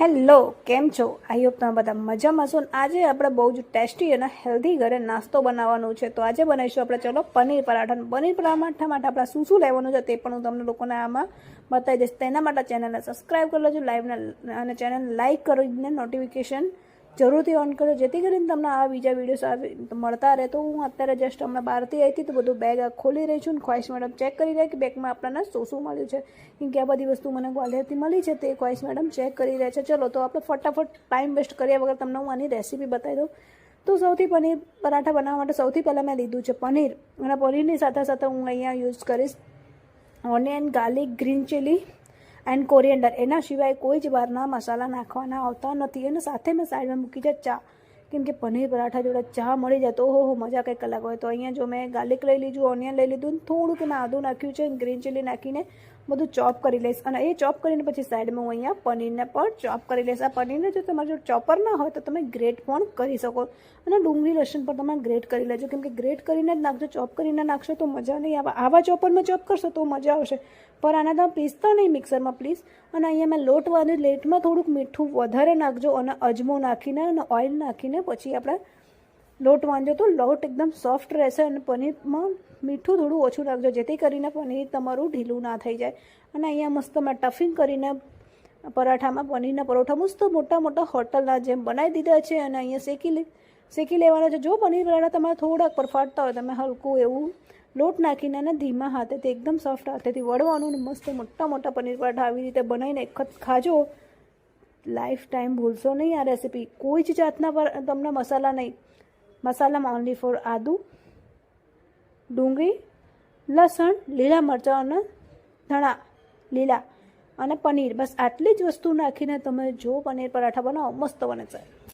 Hello, કેમ છો? I hope તમે બધા મજામાં છો. આજે આપણે બહુ જ ટેસ્ટી અને હેલ્ધી ઘરે નાસ્તો બનાવવાનો છે. તો આજે બનાવીશું આપણે, ચલો, પનીર પરાઠા પનીર પરાઠા માટે આપણે શું શું લેવાનું છે તે પણ હું તમને લોકોને આમાં બતાવી દઈશ. તેના માટે ચેનલને સબસ્ક્રાઈબ કરી લેજો લાઈવને અને ચેનલ લાઈક કરીને નોટિફિકેશન જરૂરથી ઓન કરો જેથી કરીને તમને આ બીજા વિડીયોસ આવી મળતા રહે. તો હું અત્યારે જસ્ટ હમણાં બહારથી આવી હતી તો બધું બેગ ખોલી રહી છું ને ખ્વાહિશ મેડમ ચેક કરી રહ્યા કે બેગમાં આપણને શું શું મળ્યું છે. કેમ કે આ બધી વસ્તુ મને ગ્વાલિયરથી મળી છે તે ખ્વાહિશ મેડમ ચેક કરી રહ્યા છે. ચલો, તો આપણે ફટાફટ ટાઈમ વેસ્ટ કર્યા વગર તમને હું આની રેસીપી બતાવી દઉં. તો સૌથી પનીર પરાઠા બનાવવા માટે સૌથી પહેલાં મેં લીધું છે પનીર. અને પનીરની સાથે સાથે હું અહીંયા યુઝ કરીશ. Onion garlic green chilli and coriander એના સિવાય કોઈ જ બહારના મસાલા નાખવાના આવતા નથી. અને સાથે મેં સાઈડમાં મૂકી છે ચા. કેમ કે પનીર પરાઠા જોડે ચા મળી જાય તો હો મજા કંઈક અલગ હોય. તો અહીંયા જો મેં ગાર્લિક લઈ લીધું ઓનિયન લઈ લીધું થોડુંક મેં આદું નાખ્યું છે ગ્રીન ચીલી નાખીને બધું ચોપ કરી લઈશ. અને એ ચોપ કરીને પછી સાઈડમાં હું અહીંયા પનીરને પણ ચોપ કરી લઈશ. આ પનીરને જો તમારે જો ચોપર ના હોય તો તમે ગ્રેટ પણ કરી શકો. અને ડુંગળી લસણ પણ તમે ગ્રેટ કરી લેજો. કેમ કે ગ્રેટ કરીને જ નાખજો, ચોપ કરીને નાખશો તો મજા નહીં આવે. આવા ચોપરમાં ચોપ કરશો તો મજા આવશે. પણ આના તમે પીસતા નહીં મિક્સરમાં પ્લીઝ અને અહીંયા મેં લોટ વાળી લેટમાં થોડુંક મીઠું વધારે નાખજો અને અજમો નાખીને અને ઓઇલ નાખીને પછી આપણે લોટ વાંધો તો લોટ એકદમ સોફ્ટ રહેશે અને પનીરમાં મીઠું થોડું ઓછું નાખજો જેથી કરીને પનીર તમારું ઢીલું ના થઈ જાય. અને અહીંયા મસ્ત મેં ટફિંગ કરીને પરાઠામાં પનીરના પરોઠા મસ્ત મોટા મોટા હોટલના જેમ બનાવી દીધા છે અને અહીંયા શેકી લે, શેકી લેવાના છે. જો પનીર પરાઠા તમારે થોડાક પર ફાટતા હોય, તમે હલકું એવું લોટ નાખીને અને ધીમા હાથેથી, એકદમ સોફ્ટ હાથેથી વળવાનું અને મસ્ત મોટા મોટા પનીર પરાઠા આવી રીતે બનાવીને એક ખાજો. લાઈફ ટાઈમ ભૂલશો નહીં આ રેસીપી કોઈ જ જાતના પર તમને મસાલા નહીં. મસાલામાં ઓનલી ફોર આદુ ડુંગળી લસણ લીલા મરચાં અને ધાણા લીલા અને પનીર બસ આટલી જ વસ્તુ નાખીને તમે જો પનીર પરાઠા બનાવો મસ્ત બને છે